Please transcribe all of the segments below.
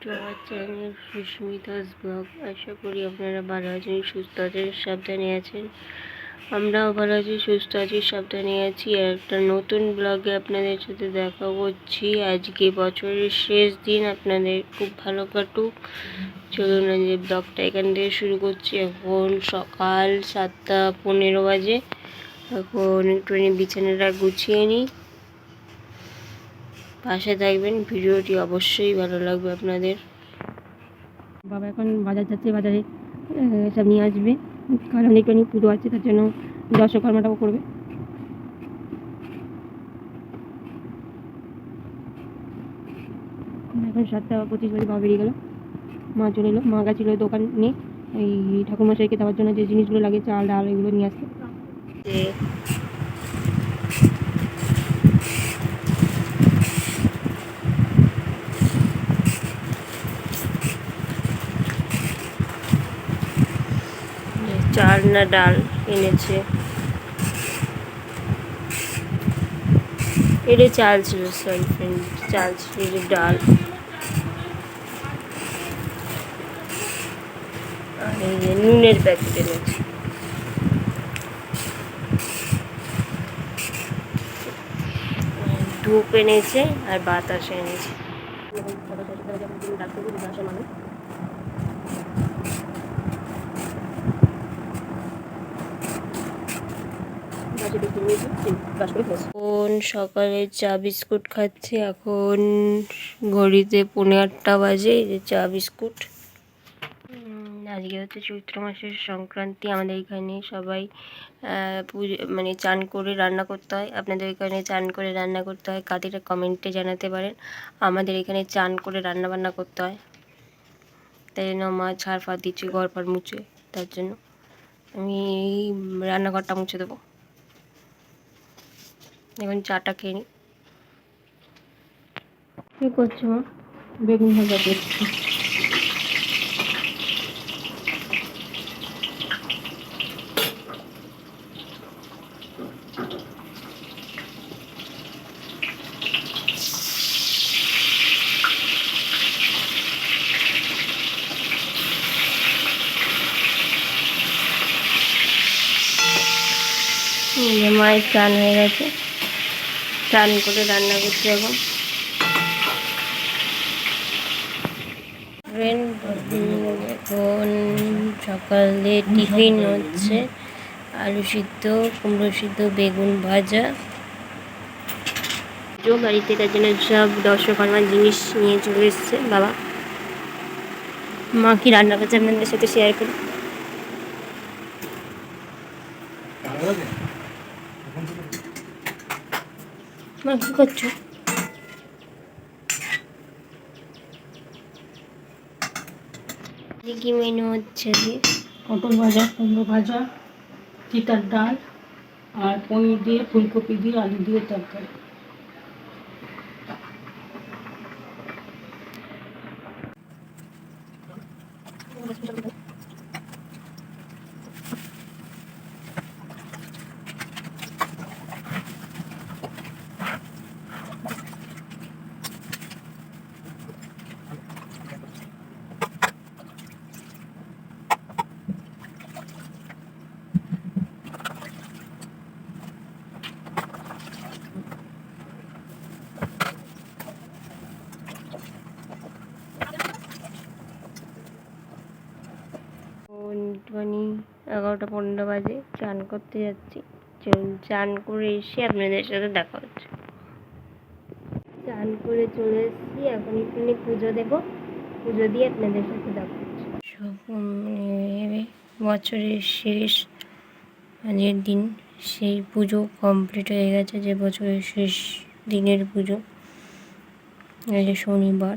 To our channel Sushmita's blog. আশা করি আপনারা ভালো আছেন, সুস্থ আছেন, সাবধানে আছেন। আমরাও ভালো আছি, সুস্থ আছি, সাবধানে আছি। আর একটা নতুন ব্লগে আপনাদের সাথে দেখা করছি। আজকে বছরের শেষ দিন, আপনাদের খুব ভালো কাটুক। চলুন আজকে ব্লগটা এখান থেকে শুরু করছি। এখন সকাল সাতটা পনেরো বাজে। এখন একটুখানি বিছানাটা গুছিয়ে নিই। পাশে থাকবেন ভিডিওটি অবশ্যই ভালো লাগবে আপনাদের। বাবা এখন বাজার যাচ্ছে বাজারে সব নিয়ে আসবে। কারণ একটুখানি পুজো আছে তার জন্য দর্শকর্মাটাও করবে। এখন সাতটা পঁচিশ বাজে বাবা বেরিয়ে গেলো। মা চলে এলো মা গেছিল দোকানে এই ঠাকুরমশাইকে দেওয়ার জন্য যে জিনিসগুলো লাগে চাল ডাল এগুলো নিয়ে আসতে যে যে চাল না ডাল এনেছে। এটা চাল ছিল সরি ফ্রেন্ড চাল ছিল ডাল। আর এই যে নুনের প্যাকেট এনেছে। ধূপ এনেছে আর বাতাস এনেছে। এখন সকালে চা বিস্কুট খাচ্ছি, এখন ঘড়িতে পৌনে আটটা বাজে, এই যে চা বিস্কুট। আজকে হচ্ছে চৈত্র মাসের সংক্রান্তি, আমাদের এখানে সবাই পুজো মানে চান করে রান্না করতে হয়। আপনাদের এখানে চান করে রান্না করতে হয় কাদের কমেন্টে জানাতে পারেন। আমাদের এখানে চান করে রান্না বান্না করতে হয়। তাই জন্য মা ছাড় ফাড় দিচ্ছে, ঘর ফার মুছে, তার জন্য আমি এই রান্নাঘরটা মুছে দেবো। এখন চাটা খেয়ে নিই কী করছ মা? বেগুন ভাজা করছি। মায়ের চান হয়ে গেছে। চান করে রান্না করছি এখন এখন সকালে টিফিন হচ্ছে। আলু সিদ্ধ, কুমড়ো সিদ্ধ, বেগুন ভাজা। যে বাড়িতে তার জন্য সব দর্শকর্মার জিনিস নিয়ে চলে এসছে। বাবা, মা কি রান্না করছে আপনাদের সাথে শেয়ার করি? মা কি করছ আজকে কি মেনু হচ্ছে যে পটল ভাজা কুমড়ো ভাজা চিতার ডাল আর পনির দিয়ে ফুলকপি দিয়ে আলু দিয়ে তরকারি এখন একটুখানি এগারোটা পনেরো বাজে, চান করতে যাচ্ছি। চান করে এসে আপনাদের সাথে দেখা হচ্ছে। চান করে চলে এসেছি, এখন একটুখানি পুজো দেবো। পুজো দিয়ে আপনাদের সাথে দেখা হচ্ছে। বছরের শেষ আজকের দিন, সেই পুজো কমপ্লিট হয়ে গেছে, যে বছরের শেষ দিনের পুজো। শনিবার।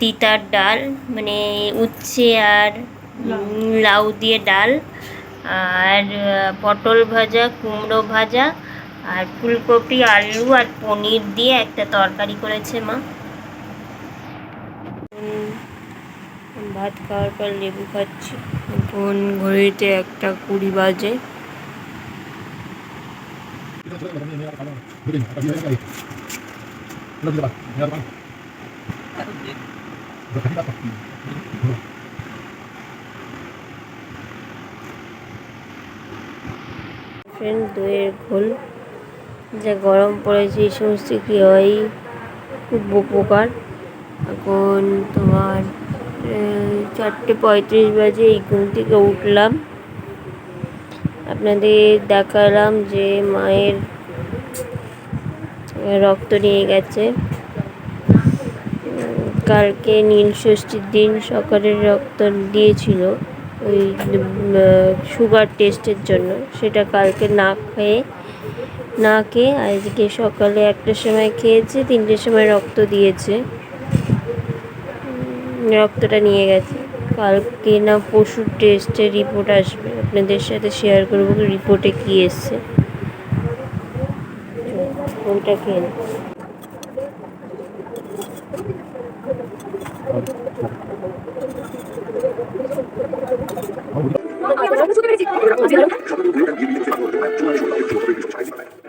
তিতার ডাল মানে উচ্ছে আর লাউ দিয়ে ডাল আর পটল ভাজা কুমড়ো ভাজা আর ফুলকপি আলু আর পনির দিয়ে একটা তরকারি করেছে মা। ভাত খাওয়ার পর লেবু খাচ্ছি। এখন ঘড়িতে একটা কুড়ি বাজে। ফ্রেন্ড দইয়ের ঘোল। যা গরম পড়েছে, এই সমস্ত কি হয়? খুব উপকার। এখন তোমার চারটে পঁয়ত্রিশ বাজে, এই ঘুম থেকে উঠলাম। আপনাদের দেখালাম যে মায়ের, রক্ত নিয়ে গেছে। কালকে নীল ষষ্ঠীর দিন সকালের রক্ত দিয়েছিল ওই সুগার টেস্টের জন্য। সেটা কালকে না খেয়ে না খেয়ে আজকে সকালে একটার সময় খেয়েছে, তিনটের সময় রক্ত দিয়েছে। রক্তটা নিয়ে গেছে। কালকে না পশুর টেস্টের রিপোর্ট আসবে। আপনাদের সাথে শেয়ার করব, রিপোর্টে কী এসছে। কোনটা খেয়ে 就不差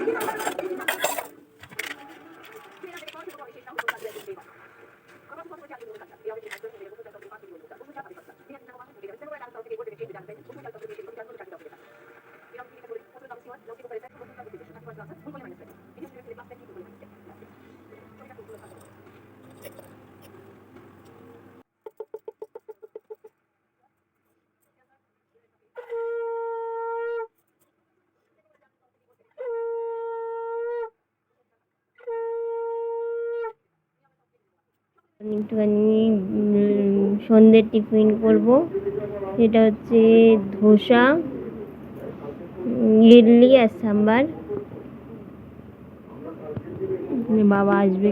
একটুখানি সন্ধ্যের টিফিন করব। সেটা হচ্ছে ধোসা ইডলি আর সাম্বার। বাবা আসবে।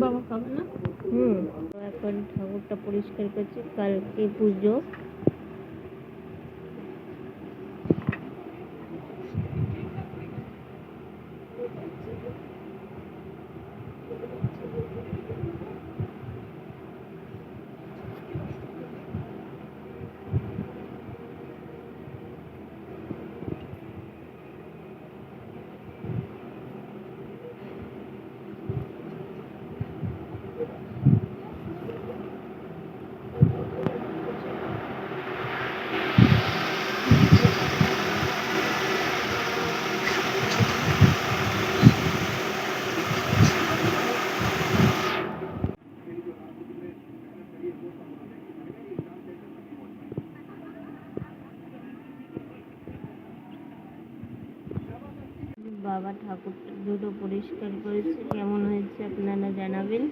বাবা খাবে না? হুম। এখন ঠাকুরটা পরিষ্কার করছি কালকে পুজো বাবা দুটো পরিষ্কার করেছে। কেমন হয়েছে আপনারা জানাবেন?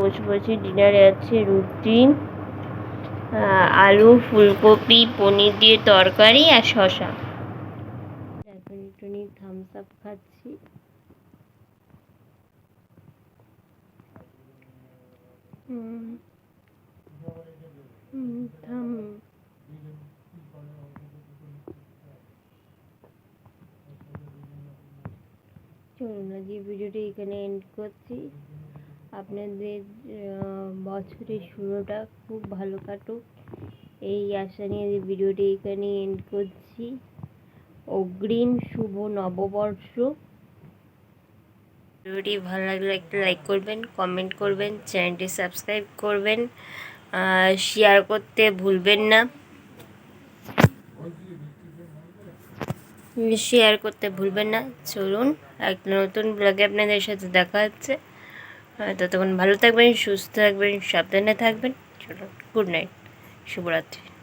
বসে পড়েছি ডিনারে আছে রুটি আলু, ফুলকপি, পনির দিয়ে তরকারি আর শশা থামস আপ খাচ্ছি। হুম হুম থাম আজকে ভিডিওটি এখানে এন্ড করছি। আপনাদের বছরের শুরুটা খুব ভালো কাটুক। এই আশা নিয়ে ভিডিওটি এখানে এন্ড করছি। অগ্রিম শুভ নববর্ষ। ভিডিওটি ভালো লাগলে একটা লাইক করবেন কমেন্ট করবেন চ্যানেলটি সাবস্ক্রাইব করবেন শেয়ার করতে ভুলবেন না। শেয়ার করতে ভুলবেন না। চলুন, একটা নতুন ব্লগে আপনাদের সাথে দেখা হচ্ছে। ততক্ষণ ভালো থাকবেন, সুস্থ থাকবেন, সাবধানে থাকবেন। চলুন গুড নাইট শুভরাত্রি।